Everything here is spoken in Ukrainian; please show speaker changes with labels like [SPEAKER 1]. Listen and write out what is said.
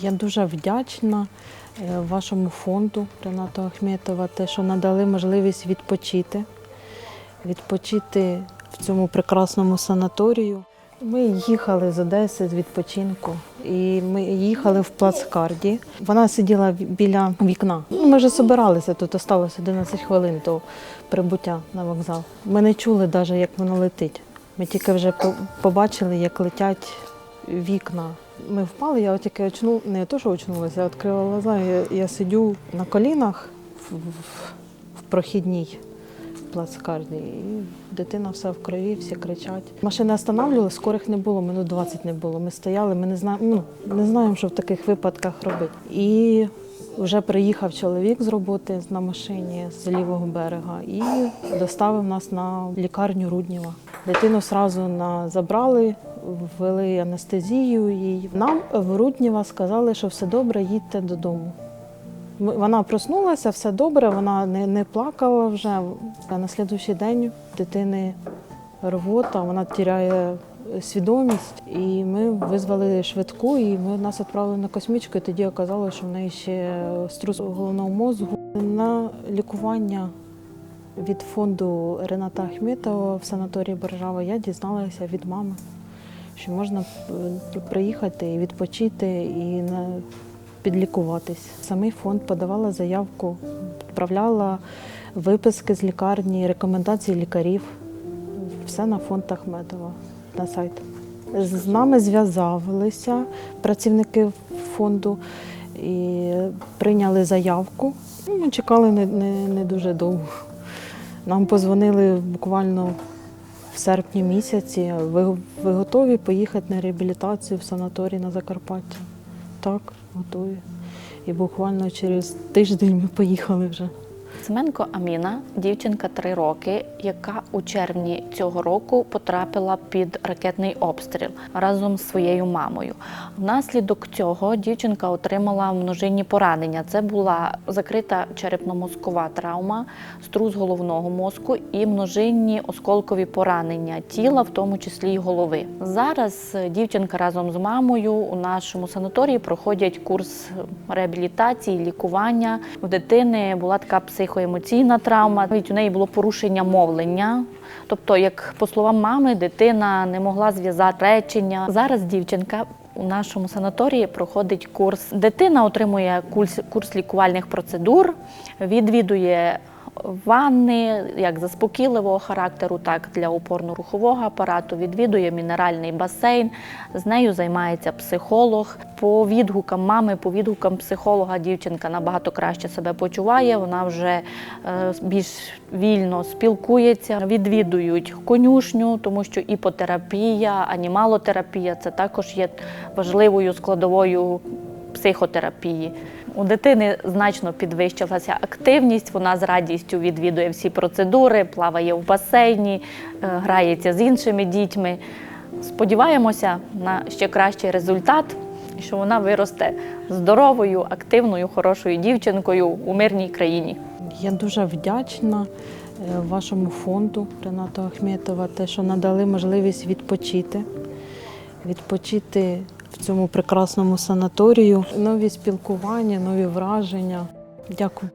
[SPEAKER 1] Я дуже вдячна е, вашому фонду Рената Ахметова, те, що надали можливість відпочити, відпочити в цьому прекрасному санаторію. Ми їхали з Одеси з відпочинку, і ми їхали в плацкарді. Вона сиділа біля вікна. Ну, Ми вже збиралися, тут осталось 11 хвилин до прибуття на вокзал. Ми не чули навіть, як воно летить. Ми тільки вже побачили, як летять вікна. Ми впали, я тільки очну, не то, що очнулася, я відкрила глаза, я, я сидю на колінах в, в, в прохідній плацкарді. І дитина вся в крові, всі кричать. Машини останавливали, скорих не було, минут 20 не було. Ми стояли, ми не знаємо, ну, не знаємо, що в таких випадках робити. І вже приїхав чоловік з роботи на машині з лівого берега і доставив нас на лікарню Рудніва. Дитину одразу забрали, ввели анестезію. їй. Нам в Рудніва сказали, що все добре, їдьте додому. Вона проснулася, все добре, вона не, не плакала вже. А на слідуючий день дитини рвота, вона тіряє свідомість. І ми визвали швидку, і ми нас відправили на космічку. І тоді оказалося, що в неї ще струс головного мозку. На лікування від фонду Рената Ахметова в санаторії Боржава я дізналася від мами, що можна е, приїхати і відпочити і підлікуватись. Самий фонд подавала заявку, відправляла виписки з лікарні, рекомендації лікарів. Все на фонд Ахметова на сайт. З нами зв'язалися працівники фонду і прийняли заявку. Ну, Ми чекали не, не, не дуже довго. Нам позвонили буквально в серпні місяці. Ви, ви готові поїхати на реабілітацію в санаторій на Закарпаття? Так, готові. І буквально через тиждень ми поїхали вже.
[SPEAKER 2] Семенко Аміна, дівчинка 3 роки, яка у червні цього року потрапила під ракетний обстріл разом з своєю мамою. Внаслідок цього дівчинка отримала множинні поранення. Це була закрита черепно-мозкова травма, струс головного мозку і множинні осколкові поранення тіла, в тому числі й голови. Зараз дівчинка разом з мамою у нашому санаторії проходять курс реабілітації, лікування. У дитини була така психоемоційна травма. Навіть у неї було порушення мовлення. Тобто, як по словам мами, дитина не могла зв'язати речення. Зараз дівчинка у нашому санаторії проходить курс. Дитина отримує курс, курс лікувальних процедур, відвідує ванни як заспокійливого характеру, так і для опорно-рухового апарату. Відвідує мінеральний басейн. З нею займається психолог. По відгукам мами, по відгукам психолога, дівчинка набагато краще себе почуває. Вона вже е, більш вільно спілкується. Відвідують конюшню, тому що іпотерапія, анімалотерапія це також є важливою складовою психотерапії. У дитини значно підвищилася активність. Вона з радістю відвідує всі процедури, плаває в басейні, е, грається з іншими дітьми. Сподіваємося на ще кращий результат, що вона виросте здоровою, активною, хорошою дівчинкою у мирній країні.
[SPEAKER 1] Я дуже вдячна е, вашому фонду Рената Ахметова, те, що надали можливість відпочити, відпочити цьому прекрасному санаторію, нові спілкування, нові враження. Дякую.